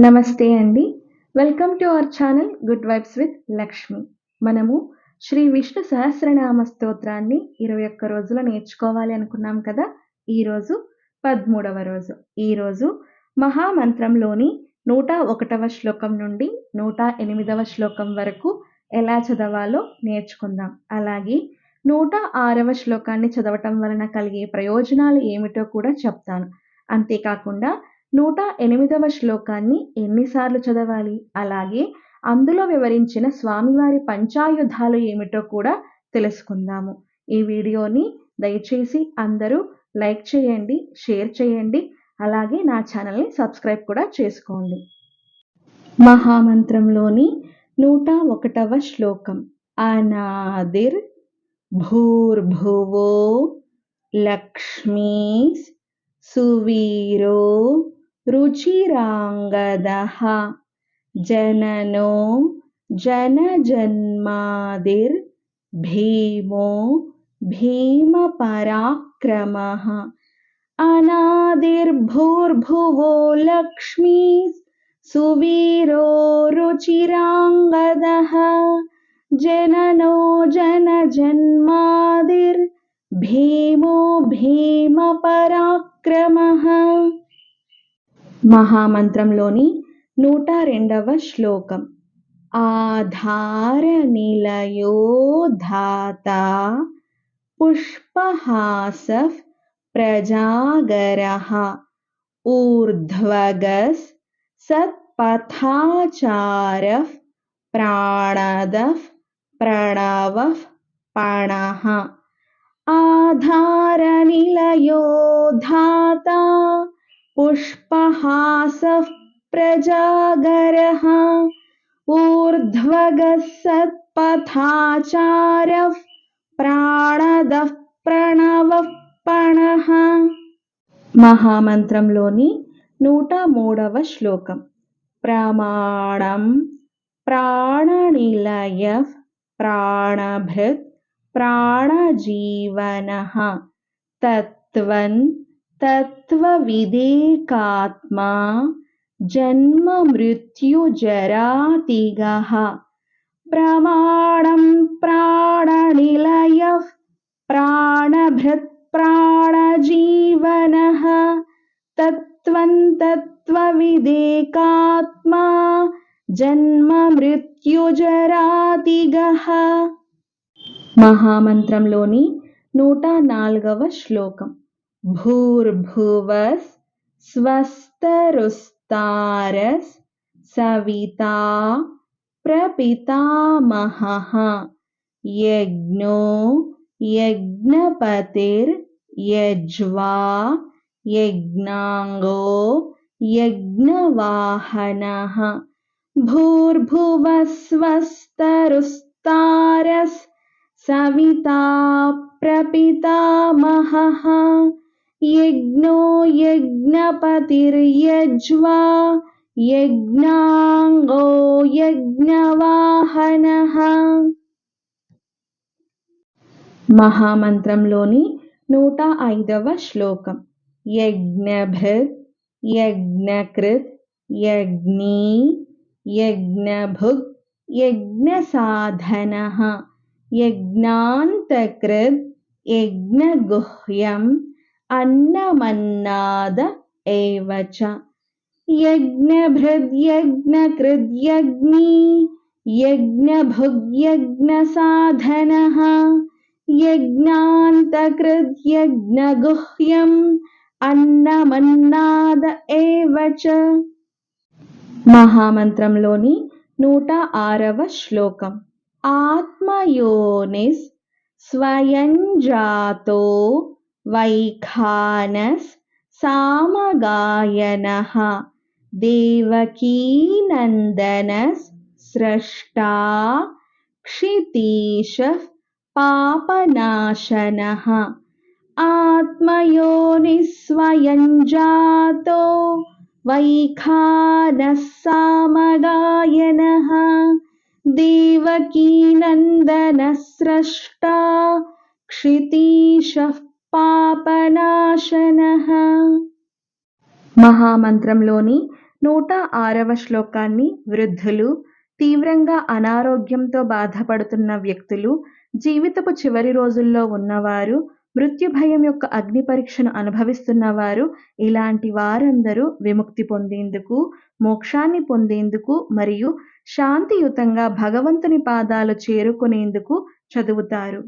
నమస్తే అండి. Welcome to our channel good vibes with Lakshmi. మనము శ్రీ విష్ణు సహస్రనామ స్తోత్రాన్ని ఇరవై ఒక్క రోజులో నేర్చుకోవాలి అనుకున్నాం కదా? ఈరోజు పదమూడవ రోజు. ఈరోజు మహామంత్రంలోని నూట ఒకటవ శ్లోకం నుండి నూట ఎనిమిదవ శ్లోకం వరకు ఎలా చదవాలో నేర్చుకుందాం. అలాగే నూట ఆరవ శ్లోకాన్ని చదవటం వలన కలిగే ప్రయోజనాలు ఏమిటో కూడా చెప్తాను. అంతేకాకుండా నూట ఎనిమిదవ శ్లోకాన్ని ఎన్నిసార్లు చదవాలి? అలాగే అందులో వివరించిన స్వామివారి పంచాయుధాలు ఏమిటో కూడా తెలుసుకుందాము. ఈ వీడియోని దయచేసి అందరూ లైక్ చేయండి షేర్ చేయండి అలాగే నా ఛానల్ని సబ్స్క్రైబ్ కూడా చేసుకోండి. మహామంత్రంలోని నూట ఒకటవ శ్లోకం. అనాదిర్ భూర్భువో లక్ష్మీ సువీరో रुचिरांगद जननो जनजन्मादिर्भीमो भीम भीमपराक्रमः। अनादिर्भूर्भुवो लक्ष्मी सुवीरो रुचिरांगद जननो जनजन्मादिर्भीमो भीमपराक्रमः। మహామంత్రంలోని నూట రెండవ శ్లోకం ఆధార నిలయో ధాత పుష్పహాస ప్రజాగర ఊర్ధ్వగస్ సత్పథాచార ప్రాణద ప్రణవ పణః ఆధారనిలయో ధాత పుష్పహాసః ప్రజాగరः ఊర్ధ్వగः సత్పథాచారः ప్రాణదః ప్రణవః పణః మహామంత్రంలోని నూట మూడవ శ్లోకం ప్రమాణం ప్రాణనిలయ ప్రాణభృత్ ప్రాణజీవనః తత్వన్ తత్వవిదేకాత్మా జన్మ మృత్యుజరాతిగः ప్రమాణం ప్రాణనిలయ ప్రాణభృత్ ప్రాణజీవన తత్వం తత్వవిదేకాత్మా జన్మ మృత్యుజరాతిగः మహామంత్రంలోని నూట నాలుగవ శ్లోకం भूर्भुवस् स्वस्तरुस्तारस् सविता प्रपितामहः। यज्ञो यज्ञपतिर्यज्वा यज्ञाङ्गो यज्ञवाहनः। भूर्भुवस्वस्तरुस्तारस् सविता प्रपितामहः। యజ్ఞో యజ్ఞపతిర్యజ్వా యజ్ఞాంగో యజ్ఞవాహనः మహామంత్రంలోని నూట ఐదవ శ్లోకం యజ్ఞభృత్ యజ్ఞకృత్ యజ్ఞీ యజ్ఞభుగ్ యజ్ఞసాధనः యజ్ఞాంతకృత్ యజ్ఞగుహ్యం అన్నమన్నాద ఏవచ? చ యజ్ఞభృద్యజ్ఞకృద్యజ్ఞీ యజ్ఞభుగ్యజ్ఞసాధనः యజ్ఞాంతకృద్యజ్ఞగుహ్యం అన్నమన్నాద ఏవచ? మహామంత్రంలోని నూట ఆరవ శ్లోకం. ఆత్మయోనిస్ స్వయంజాతో वैखानस् सामगायनः देवकीनन्दनस्स्रष्टा क्षितीशः पापनाशनः। आत्मयोनिस्वयं जातो वैखानः सामगायनः देवकीनन्दनस्रष्टा क्षितीशः పాపనాశన. మహామంత్రంలోని నూట ఆరవ శ్లోకాన్ని వృద్ధులు తీవ్రంగా అనారోగ్యంతో బాధపడుతున్న వ్యక్తులు జీవితపు చివరి రోజుల్లో ఉన్నవారు మృత్యు భయం యొక్క అగ్ని పరీక్షను అనుభవిస్తున్నవారు ఇలాంటి వారందరూ విముక్తి పొందేందుకు మోక్షాన్ని పొందేందుకు మరియు శాంతియుతంగా భగవంతుని పాదాలు చేరుకునేందుకు చదువుతారు.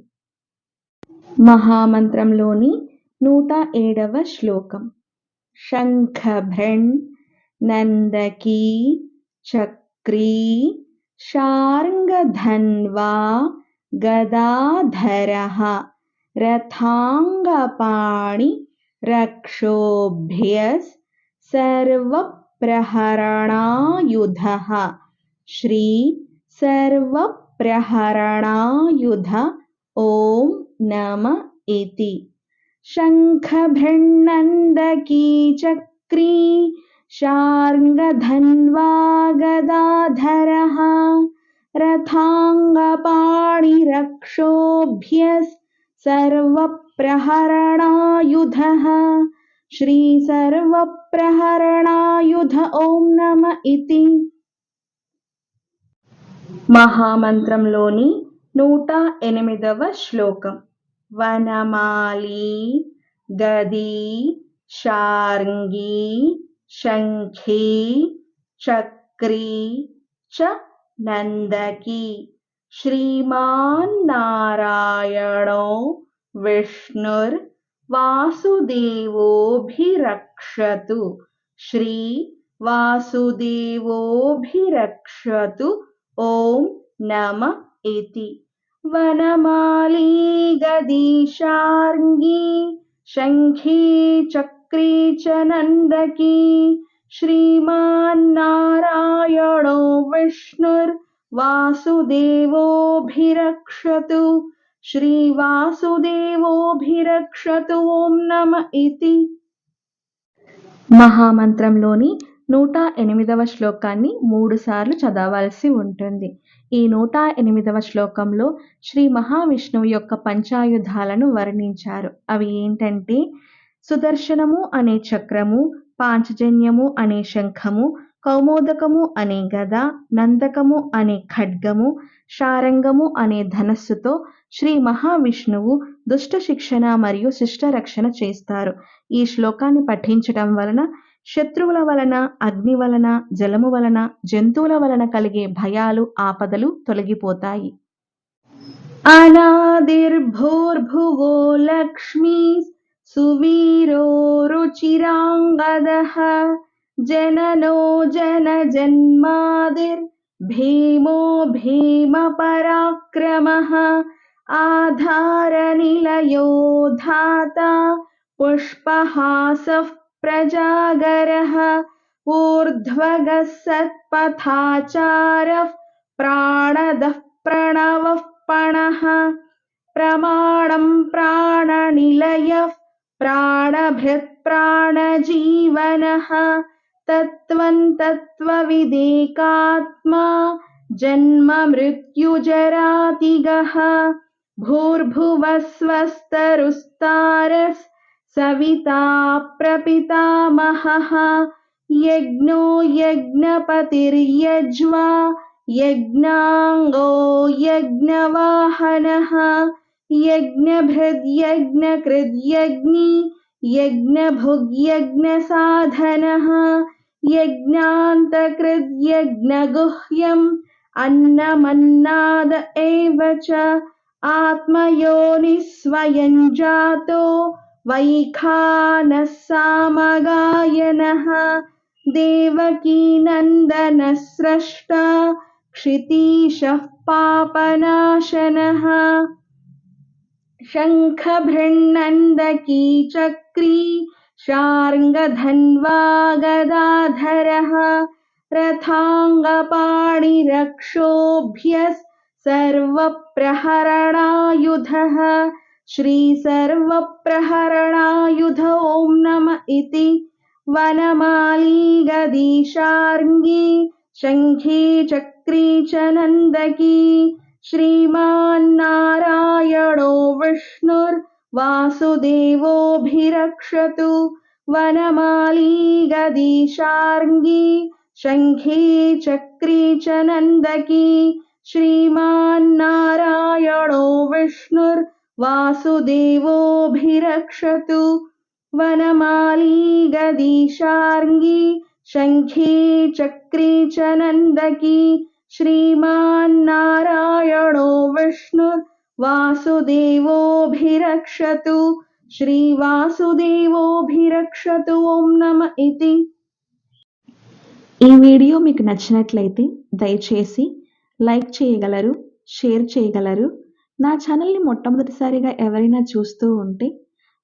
మహామంత్రంలోని నూట ఏడవ శ్లోకం శంఖభ్రణ్ నందకీ చక్రీ శార్ంగధన్వా గదాధర రథాంగపాణి రక్షోభ్యస్ సర్వప్రహరణాయుధ శ్రీ సర్వప్రహరణాయుధ ఓం నమ ఇతి शङ्खभृन्नन्दकी चक्री शार्ङ्गधन्वा गदाधरः रथाङ्गपाणिरक्षोभ्यस् सर्वप्रहरणायुधः श्रीसर्वप्रहरणायुध ॐ नम इति మహామంత్రంలోని నూట ఎనిమిదవ శ్లోకం వనమాలి గది శార్ంగి శంఖీ చక్రీ చ నందకి శ్రీమాన్నారాయణో విష్ణుర్ వాసుదేవోభిరక్షతు శ్రీ వాసుదేవోభిరక్షతు ఓం నమ ఇతి वनमाली गदीशार्ङ्गी शङ्खी चक्री च नन्दकी श्रीमान्नारायणो विष्णुर्वासुदेवोभिरक्षतु श्रीवासुदेवोभिरक्षतु ॐ नम इति మహామంత్రంలోని నూట ఎనిమిదవ శ్లోకాన్ని మూడుసార్లు చదవాల్సి ఉంటుంది. ఈ నూట ఎనిమిదవ శ్లోకంలో శ్రీ మహావిష్ణువు యొక్క పంచాయుధాలను వర్ణించారు. అవి ఏంటంటే సుదర్శనము అనే చక్రము పాంచజన్యము అనే శంఖము కౌమోదకము అనే గద నందకము అనే ఖడ్గము శారంగము అనే ధనస్సుతో శ్రీ మహావిష్ణువు దుష్ట శిక్షణ మరియు శిష్ట రక్షణ చేస్తారు. ఈ శ్లోకాన్ని పఠించటం వలన శత్రువుల వలన అగ్ని వలన జలము వలన జంతువుల వలన కలిగే భయాలు ఆపదలు తొలగిపోతాయి. అనాదిర్భూర్భువో లక్ష్మీ సువీరో రుచిరాంగద జననో జన జన్మాదిర్ భీమో భీమ ఆధార ఆధారనిలయో ధాతా పుష్పహాస प्रजागरः ऊर्ध्वगः सत्पथाचारः प्राणदः प्रणवः पणः प्रमाणं प्राणनिलयः प्राणभृत्प्राणजीवनः तत्त्वं तत्त्वविदेकात्मा जन्ममृत्युजरातिगः भूर्भुवस्वस्तरुस्तारस् सविता प्रपितामहः। यज्ञो यज्ञपतिर्यज्वा, यज्ञाङ्गो यज्ञवाहनः। यज्ञभृद्यज्ञकृद्यज्ञी यज्ञभुग्यज्ञसाधनः यज्ञान्तकृद्यज्ञगुह्यम् अन्नमन्नाद एव च। आत्मयोनिः स्वयं जातो वैखानः सामगायनः देवकीनन्दनः स्रष्टा क्षितीशः पापनाशनः। शङ्खभृन्नन्दकी चक्री शार्ङ्गधन्वा गदाधरः रथाङ्गपाणिरक्षोभ्यस् सर्वप्रहरणायुधः श्रीसर्वप्रहरणायुध ॐ नम इति। वनमाली गदीशार्ङ्गी शङ्खी चक्री च नन्दकी। श्रीमान्नारायणो विष्णुर्वासुदेवोभिरक्षतु वनमाली गदीशार्ङ्गी शङ्खी चक्री च नन्दकी। श्रीमान्नारायणो विष्णुर्वासुदेवोऽभिरक्षतु वनमाली गदीशार्ङ्गी शङ्खी चक्री च नन्दकी श्रीमान्नारायणो विष्णुर्वासुदेवोऽभिरक्षतु శ్రీవాసుదేవోభిరక్షతు ఓం నమ ఇతి ఈ వీడియో మీకు నచ్చినట్లయితే దయచేసి లైక్ చేయగలరు షేర్ చేయగలరు నా ఛానల్ని మొట్టమొదటిసారిగా ఎవరైనా చూస్తూ ఉంటే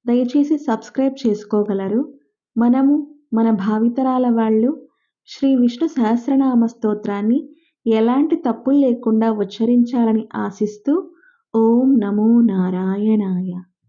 దయచేసి సబ్స్క్రైబ్ చేసుకోగలరు. మనము మన భావితరాల వాళ్ళు శ్రీ విష్ణు సహస్రనామ స్తోత్రాన్ని ఎలాంటి తప్పులు లేకుండా ఉచ్చరించాలని ఆశిస్తూ ఓం నమో నారాయణాయ.